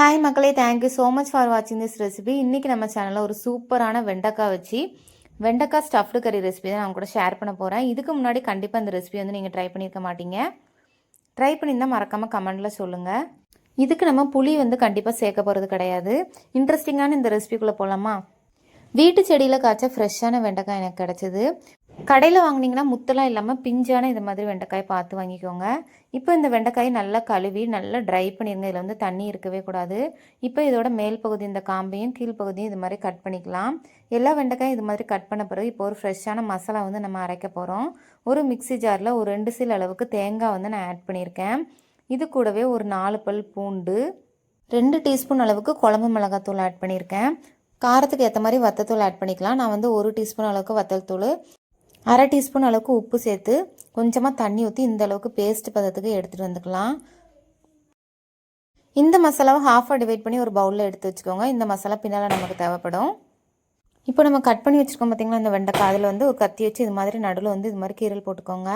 Hi மக்களே. Thank you so much for வாட்சிங் this recipe இன்றைக்கி நம்ம சேனலில் ஒரு சூப்பரான வெண்டைக்காய் வச்சு வெண்டைக்காய் ஸ்டஃப்டு கறி ரெசிபி தான் நான் கூட ஷேர் பண்ண போகிறேன் இதுக்கு முன்னாடி கண்டிப்பாக இந்த ரெசிபி வந்து நீங்கள் ட்ரை பண்ணியிருக்க மாட்டீங்க. ட்ரை பண்ணியிருந்தால் மறக்காமல் கமெண்டில் சொல்லுங்கள் இதுக்கு நம்ம புளி வந்து கண்டிப்பாக சேர்க்க போகிறது கிடையாது. இன்ட்ரெஸ்டிங்கான இந்த ரெசிபிக்குள்ளே போகலாமா வீட்டு செடியில் காய்ச்ச ஃப்ரெஷ்ஷான வெண்டைக்காய் எனக்கு கிடச்சிது. கடையில் வாங்கினீங்கன்னா முத்தெல்லாம் இல்லாமல் பிஞ்சான இது மாதிரி வெண்டைக்காய் பார்த்து வாங்கிக்கோங்க. இப்போ இந்த வெண்டைக்காய் நல்லா கழுவி நல்லா ட்ரை பண்ணிடுங்க இதில் வந்து தண்ணி இருக்கவே கூடாது. இப்போ இதோட மேல் பகுதி இந்த காம்பையும் கீழ்ப்பகுதியும் இது மாதிரி கட் பண்ணிக்கலாம். எல்லா வெண்டைக்காயும் இது மாதிரி கட் பண்ண பிறகு இப்போ ஒரு ஃப்ரெஷ்ஷான மசாலா வந்து நம்ம அரைக்க போகிறோம் ஒரு மிக்ஸி ஜாரில் ஒரு ரெண்டு சீல் அளவுக்கு தேங்காய் வந்து நான் ஆட் பண்ணியிருக்கேன். இது கூடவே ஒரு நாலு பல் பூண்டு ரெண்டு டீஸ்பூன் அளவுக்கு குழம்பு மிளகாத்தூள் ஆட் பண்ணியிருக்கேன். காரத்துக்கு ஏற்ற மாதிரி வத்தத்தூள் ஆட் பண்ணிக்கலாம். நான் வந்து ஒரு டீஸ்பூன் அளவுக்கு வத்தல் தூள் அரை டீஸ்பூன் அளவுக்கு உப்பு சேர்த்து கொஞ்சமாக தண்ணி ஊற்றி இந்த அளவுக்கு பேஸ்ட் பதத்துக்கு எடுத்துகிட்டு வந்துக்கலாம். இந்த மசாலாவை ஹாஃபாக டிவைட் பண்ணி ஒரு பவுலில் எடுத்து வச்சுக்கோங்க. இந்த மசாலா பின்னால் நமக்கு தேவைப்படும். இப்போ நம்ம கட் பண்ணி வச்சுருக்கோம் பார்த்திங்களா இந்த வெண்டைக்காய் அதில் வந்து ஒரு கத்தி வச்சு இது மாதிரி நடுவில் வந்து இது மாதிரி கீரல் போட்டுக்கோங்க.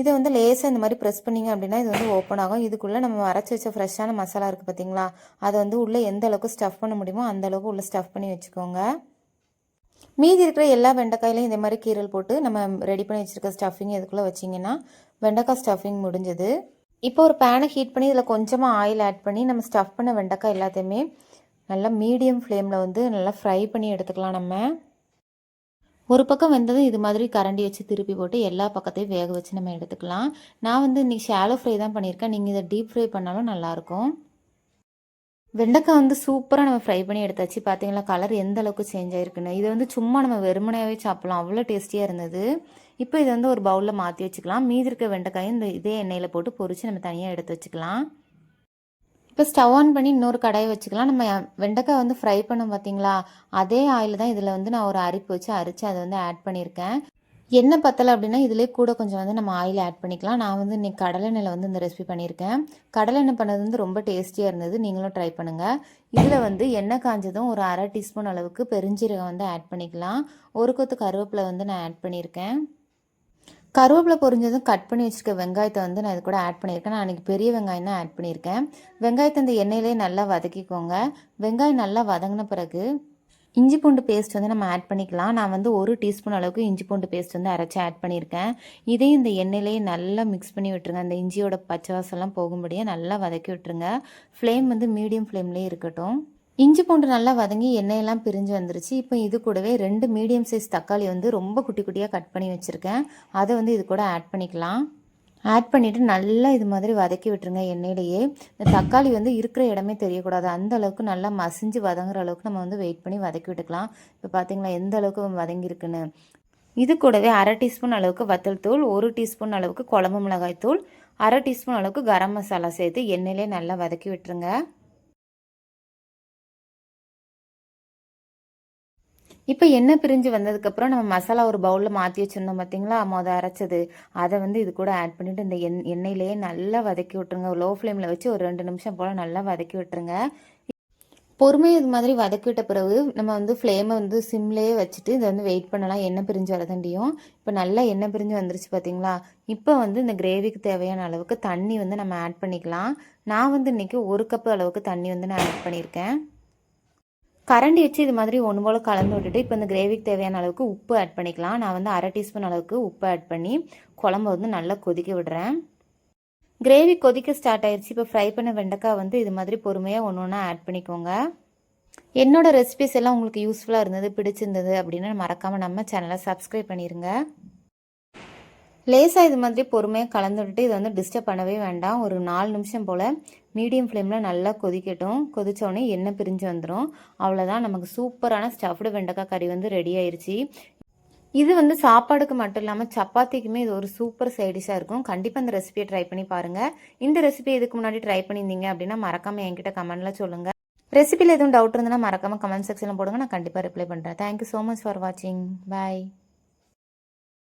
இதை வந்து லேசாக இந்த மாதிரி ப்ரெஸ் பண்ணிங்க அப்படின்னா இது வந்து ஓப்பன் ஆகும். இதுக்குள்ளே நம்ம அரைச்சி வச்ச ஃப்ரெஷ்ஷான மசாலா இருக்குது பார்த்தீங்களா அதை வந்து உள்ளே எந்த அளவுக்கு ஸ்டஃப் பண்ண முடியுமோ அந்த அளவுக்கு உள்ளே ஸ்டஃப் பண்ணி வச்சுக்கோங்க. மீதி இருக்கிற எல்லா வெண்டைக்காயிலையும் இதே மாதிரி கீரல் போட்டு நம்ம ரெடி பண்ணி வச்சுருக்க ஸ்டஃபிங் இதுக்குள்ளே வச்சிங்கன்னா வெண்டைக்காய் ஸ்டஃபிங் முடிஞ்சது. இப்போ ஒரு பேனை ஹீட் பண்ணி இதில் கொஞ்சமாக ஆயில் ஆட் பண்ணி நம்ம ஸ்டஃப் பண்ண வெண்டைக்காய் எல்லாத்தையுமே நல்லா மீடியம் ஃப்ளேமில் வந்து நல்லா ஃப்ரை பண்ணி எடுத்துக்கலாம் நம்ம. ஒரு பக்கம் வெந்ததும் இது மாதிரி கரண்டி வச்சு திருப்பி போட்டு எல்லா பக்கத்தையும் வேக வச்சு நம்ம எடுத்துக்கலாம். நான் வந்து இன்றைக்கி ஷாலோ ஃப்ரை தான் பண்ணியிருக்கேன். நீங்கள் இதை டீப் ஃப்ரை பண்ணாலும் நல்லாயிருக்கும் வெண்டைக்காய் வந்து சூப்பராக நம்ம ஃப்ரை பண்ணி எடுத்தாச்சு. பார்த்தீங்களா கலர் எந்த அளவுக்கு சேஞ்ச் ஆயிருக்குன்னு. இதை வந்து சும்மா நம்ம வெறுமனையாகவே சாப்பிடலாம். அவ்வளோ டேஸ்டியாக இருந்தது. இப்போ இதை வந்து ஒரு பவுலில் மாற்றி வச்சுக்கலாம். மீதி இருக்க வெண்டைக்காயும் இந்த இதே எண்ணெயில் போட்டு பொரித்து நம்ம தனியாக எடுத்து வச்சுக்கலாம். இப்போ ஸ்டவ் ஆன் பண்ணி இன்னொரு கடாயை வச்சுக்கலாம். நம்ம வெண்டைக்காய் வந்து ஃப்ரை பண்ணோம் பார்த்தீங்களா அதே ஆயில் தான் இதில் வந்து நான் ஒரு அரிப்பு வச்சு அரித்து அதை வந்து ஆட் பண்ணியிருக்கேன். எண்ணெய் பத்தலை அப்படின்னா இதிலே கூட கொஞ்சம் வந்து நம்ம ஆயில் ஆட் பண்ணிக்கலாம். நான் வந்து இன்றைக்கி கடலெண்ணெயில் வந்து இந்த ரெசிபி பண்ணியிருக்கேன். கடலெண்ணெய் பண்ணது வந்து ரொம்ப டேஸ்டியாக இருந்தது. நீங்களும் ட்ரை பண்ணுங்கள் இதில் வந்து எண்ணெய் காஞ்சதும் ஒரு அரை டீஸ்பூன் அளவுக்கு பெருஞ்சீரகம் வந்து ஆட் பண்ணிக்கலாம். ஒரு கொத்து கருவேப்பிலை வந்து நான் ஆட் பண்ணியிருக்கேன். கருவேப்பிலை பொரிஞ்சதும் கட் பண்ணி வச்சுருக்க வெங்காயத்தை வந்து நான் இது கூட ஆட் பண்ணியிருக்கேன். நான் அன்றைக்கி பெரிய வெங்காயம் தான் ஆட் பண்ணியிருக்கேன். வெங்காயத்தை இந்த எண்ணெயிலே நல்லா வதக்கிக்கோங்க. வெங்காயம் நல்லா வதங்கின பிறகு இஞ்சி பூண்டு பேஸ்ட் வந்து நம்ம ஆட் பண்ணிக்கலாம். நான் வந்து ஒரு டீஸ்பூன் அளவுக்கு இஞ்சி பூண்டு பேஸ்ட் வந்து அரைச்சி ஆட் பண்ணியிருக்கேன். இதையும் இந்த எண்ணெயிலேயே நல்லா மிக்ஸ் பண்ணி விட்டுருங்க. அந்த இஞ்சியோட பச்சை வாசம்லாம் போகும்படியாக நல்லா வதக்கி விட்டுருங்க. ஃப்ளேம் வந்து மீடியம் ஃப்ளேம்லேயே இருக்கட்டும். இஞ்சி பூண்டு நல்லா வதங்கி எண்ணெயெல்லாம் பிரிஞ்சு வந்துருச்சு. இப்போ இது கூடவே ரெண்டு மீடியம் சைஸ் தக்காளி வந்து ரொம்ப குட்டி குட்டியாக கட் பண்ணி வச்சுருக்கேன். அதை வந்து இது கூட ஆட் பண்ணிக்கலாம். ஆட் பண்ணிவிட்டு நல்லா இது மாதிரி வதக்கி விட்டுருங்க எண்ணெயிலேயே. இந்த தக்காளி வந்து இருக்கிற இடமே தெரியக்கூடாது. அந்த அளவுக்கு நல்லா மசிஞ்சு வதங்குற அளவுக்கு நம்ம வந்து வெயிட் பண்ணி வதக்கி விட்டுக்கலாம். இப்போ பார்த்தீங்களா எந்த அளவுக்கு வதங்கியிருக்குன்னு இது கூடவே அரை டீஸ்பூன் அளவுக்கு வத்தல் தூள் ஒரு டீஸ்பூன் அளவுக்கு குழம்பு மிளகாய் தூள் அரை டீஸ்பூன் அளவுக்கு கரம் மசாலா சேர்த்து எண்ணெயிலே நல்லா வதக்கி விட்டுருங்க. இப்போ எண்ணெய் பிரிஞ்சு வந்ததுக்கப்புறம் நம்ம மசாலா ஒரு பவுலில் மாற்றி வச்சுருந்தோம் பார்த்தீங்களா மொதல் அரைச்சது. அதை வந்து இது கூட ஆட் பண்ணிவிட்டு இந்த எண் எண்ணெயிலேயே நல்லா வதக்கி விட்டுருங்க. லோ ஃப்ளேமில் வச்சு ஒரு ரெண்டு நிமிஷம் போல் நல்லா வதக்கி விட்டுருங்க. பொறுமையை இது மாதிரி வதக்கி விட்ட பிறகு நம்ம வந்து ஃப்ளேமை வந்து சிம்லேயே வச்சுட்டு இதை வந்து வெயிட் பண்ணலாம். எண்ணெய் பிரிஞ்சு வரதண்டியும் இப்போ நல்லா எண்ணெய் பிரிஞ்சு வந்துருச்சு பார்த்தீங்களா இப்போ வந்து இந்த கிரேவிக்கு தேவையான அளவுக்கு தண்ணி வந்து நம்ம ஆட் பண்ணிக்கலாம். நான் வந்து இன்றைக்கி ஒரு கப்பு அளவுக்கு தண்ணி வந்து நான் ஆட் பண்ணியிருக்கேன். கரண்டி வச்சு இது மாதிரி ஒன்று போல் கலந்து விட்டுட்டு இப்போ இந்த கிரேவிக்கு தேவையான அளவுக்கு உப்பு ஆட் பண்ணிக்கலாம். நான் வந்து அரை டீஸ்பூன் அளவுக்கு உப்பு ஆட் பண்ணி குழம்பு வந்து நல்லா கொதிக்க விடுறேன். கிரேவி கொதிக்க ஸ்டார்ட் ஆயிடுச்சு இப்போ ஃப்ரை பண்ண வெண்டைக்காய் வந்து இது மாதிரி பொறுமையாக ஒன்று ஒன்றா ஆட் பண்ணிக்கோங்க. என்னோடய ரெசிபிஸ் எல்லாம் உங்களுக்கு யூஸ்ஃபுல்லாக இருந்தது பிடிச்சிருந்தது அப்படின்னு மறக்காமல் நம்ம சேனலை சப்ஸ்கிரைப் பண்ணிடுங்க லேசாக இது மாதிரி பொறுமையாக கலந்து விட்டுட்டு இதை வந்து டிஸ்டர்ப் பண்ணவே வேண்டாம். ஒரு நாலு நிமிஷம் போல் மீடியம் ஃப்ளேமில் நல்லா கொதிக்கட்டும். கொதித்தோடனே எண்ணெய் பிரிஞ்சு வந்துடும் அவ்வளோதான் நமக்கு சூப்பரான ஸ்டஃப்டு வெண்டைக்காய் கறி வந்து ரெடி ஆயிடுச்சு இது வந்து சாப்பாடுக்கு மட்டும் இல்லாமல் சப்பாத்திக்குமே இது ஒரு சூப்பர் சைடிஷாக இருக்கும். கண்டிப்பாக இந்த ரெசிபியை ட்ரை பண்ணி பாருங்கள் இந்த ரெசிபி இதுக்கு முன்னாடி ட்ரை பண்ணியிருந்தீங்க அப்படின்னா மறக்காமல் என்கிட்ட கமெண்ட்டில் சொல்லுங்கள் ரெசிபியில் எதுவும் டவுட் இருந்ததுன்னா மறக்காமல் கமெண்ட் செக்ஷனில் போடுங்க. நான் கண்டிப்பாக ரிப்ளை பண்ணுறேன் தேங்க்யூ ஸோ மச் ஃபார் வாட்சிங் பாய்